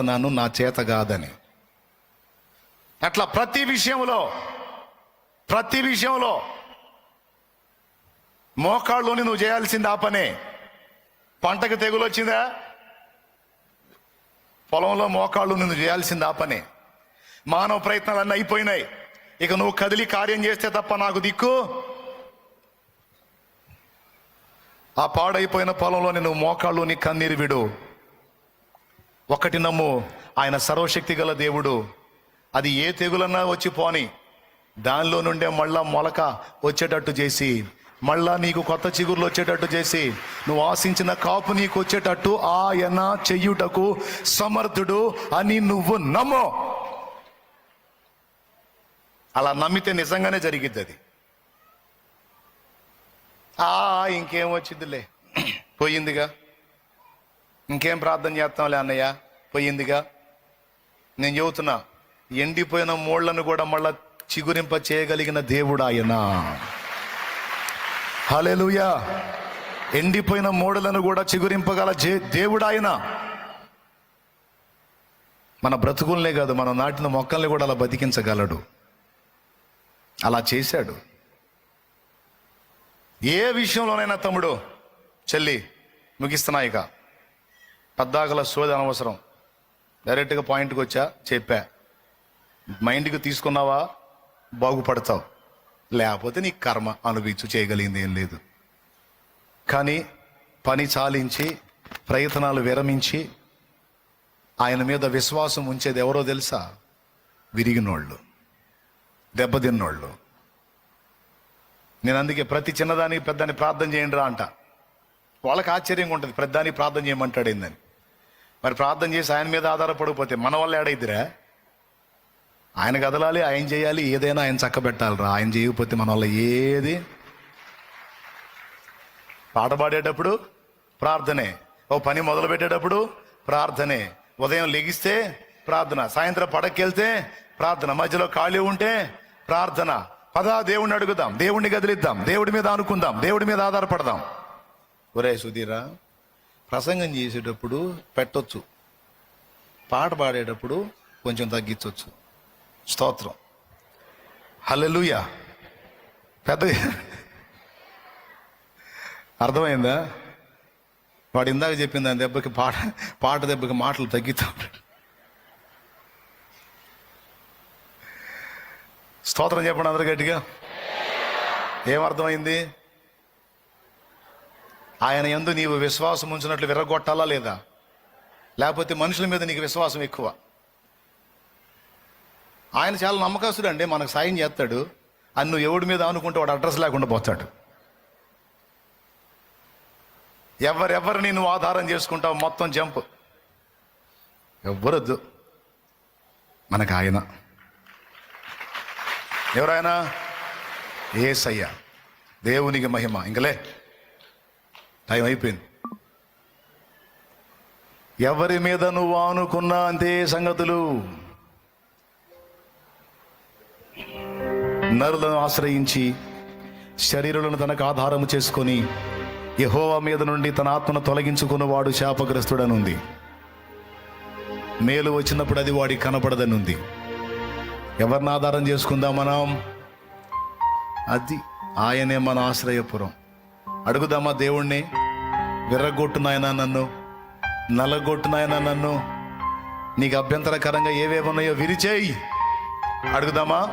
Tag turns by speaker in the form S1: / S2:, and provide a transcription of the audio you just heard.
S1: చేస్తున్నాను నా చేత కాదని. అట్లా ప్రతి విషయంలో ప్రతి విషయంలో మోకాళ్ళలోని నువ్వు చేయాల్సింది ఆ పనే. పంటకు తెగులు వచ్చిందా? పొలంలో మోకాళ్ళు నువ్వు చేయాల్సింది ఆ పనే. మానవ ప్రయత్నాలన్నీ అయిపోయినాయి. ఇక నువ్వు కదిలి కార్యం చేస్తే తప్ప నాకు దిక్కు. ఆ పాడైపోయిన పొలంలోని నువ్వు మోకాళ్ళు నీ కన్నీరు విడు. ఒకటి నమ్ము ఆయన సర్వశక్తి గల దేవుడు. అది ఏ తెగులన్నా వచ్చి పోని. దానిలో నుండే మళ్ళా మొలక వచ్చేటట్టు చేసి మళ్ళా నీకు కొత్త చిగుర్లు వచ్చేటట్టు చేసి నువ్వు ఆశించిన కాపు నీకు వచ్చేటట్టు ఆయన చెయ్యుటకు సమర్థుడు అని నువ్వు నమ్ము. అలా నమ్మితే నిజంగానే జరిగిద్ది అది. ఆ ఇంకేం వచ్చిందిలే. పోయిందిగా. ఇంకేం ప్రార్థన చేస్తాంలే అన్నయ్య? పోయిందిగా. నేను చెబుతున్నా ఎండిపోయిన మూళ్ళను కూడా మళ్ళా చిగురింప చేయగలిగిన దేవుడు ఆయన. హలెలుయా ఎండిపోయిన మూడలను కూడా చిగురింపగల జే- దేవుడు ఆయన. మన బ్రతుకుల్నే కాదు మనం నాటిన మొక్కల్ని కూడా అలా బతికించగలడు. అలా చేశాడు. ఏ విషయంలోనైనా తమ్ముడు చెల్లి ముగిస్తున్నా ఇక పద్దాకల సోది అనవసరం. డైరెక్ట్గా పాయింట్కి వచ్చా చెప్పా. మైండ్కి తీసుకున్నావా? బాగుపడతావు. లేకపోతే నీ కర్మ అనుభవించు చేయగలిగింది ఏం లేదు. కానీ పని చాలించి ప్రయత్నాలు విరమించి ఆయన మీద విశ్వాసం ఉంచేది ఎవరో తెలుసా? విరిగినోళ్ళు. దెబ్బతిన్నోళ్ళు నేను అందుకే ప్రతి చిన్నదానికి పెద్దాన్ని ప్రార్థన చేయండి రా అంట. వాళ్ళకి ఆశ్చర్యంగా ఉంటుంది పెద్దానికి ప్రార్థన చేయమంటాడు ఏందని మరి ప్రార్థన చేసి ఆయన మీద ఆధారపడిపోతే మన వల్ల ఏడైద్దిరా? ఆయన కదలాలి ఆయన చేయాలి ఏదైనా ఆయన చక్కబెట్టాలిరా. ఆయన చేయకపోతే మన వల్ల ఏది? పాట పాడేటప్పుడు ప్రార్థనే. ఓ పని మొదలు పెట్టేటప్పుడు ప్రార్థనే. ఉదయం లెగిస్తే ప్రార్థన. సాయంత్రం పడకెళ్తే ప్రార్థన. మధ్యలో ఖాళీ ఉంటే ప్రార్థన. పదా దేవుణ్ణి అడుగుదాం. దేవుణ్ణి కదిలిద్దాం. దేవుడి మీద అనుకుందాం దేవుడి మీద ఆధారపడదాం. ఒరే సుధీరా ప్రసంగం చేసేటప్పుడు పెట్టొచ్చు. పాట పాడేటప్పుడు కొంచెం తగ్గించవచ్చు స్తోత్రం. హలలుయ పెద్ద అర్థమైందా? వాడు ఇందాక చెప్పింది దాని దెబ్బకి పాట పాట దెబ్బకి మాటలు తగ్గితా ఉంటాడు స్తోత్రం చెప్పండి అందరు గట్టిగా. ఏమర్థమైంది ఆయన ఎందు నీవు విశ్వాసం ఉంచినట్లు విరగొట్టాలా లేదా? లేకపోతే మనుషుల మీద నీకు విశ్వాసం ఎక్కువ? ఆయన చాలా నమ్మకస్తుడు అండి మనకు సాయం చేస్తాడు. అని నువ్వు ఎవడి మీద అనుకుంటే వాడు అడ్రస్ లేకుండా పోతాడు. ఎవరెవరిని నువ్వు ఆధారం చేసుకుంటావు మొత్తం జంప్? ఎవ్వరొద్దు. మనకు ఆయన. ఎవరైనా ఏసయ్య. దేవునికి మహిమ. ఇంకలే. టైం అయిపోయింది. ఎవరి మీద నువ్వు ఆనుకున్నా అంతే సంగతులు? నరులను ఆశ్రయించి శరీరులను తనకు ఆధారము చేసుకొని యహోవా మీద నుండి తన ఆత్మను తొలగించుకున్నవాడు శాపగ్రస్తుడనుంది. మేలు వచ్చినప్పుడు అది వాడికి కనపడదనుంది. ఎవరిని ఆధారం చేసుకుందాం మనం? అది ఆయనే మన ఆశ్రయపురం. అడుగుదామా దేవుణ్ణి? విర్రగొట్టునాయనా నన్ను? నల్లగొట్టునాయనా నన్ను? నీకు అభ్యంతరకరంగా ఏవేవి ఉన్నాయో విరిచేయి. అడుగుదామా?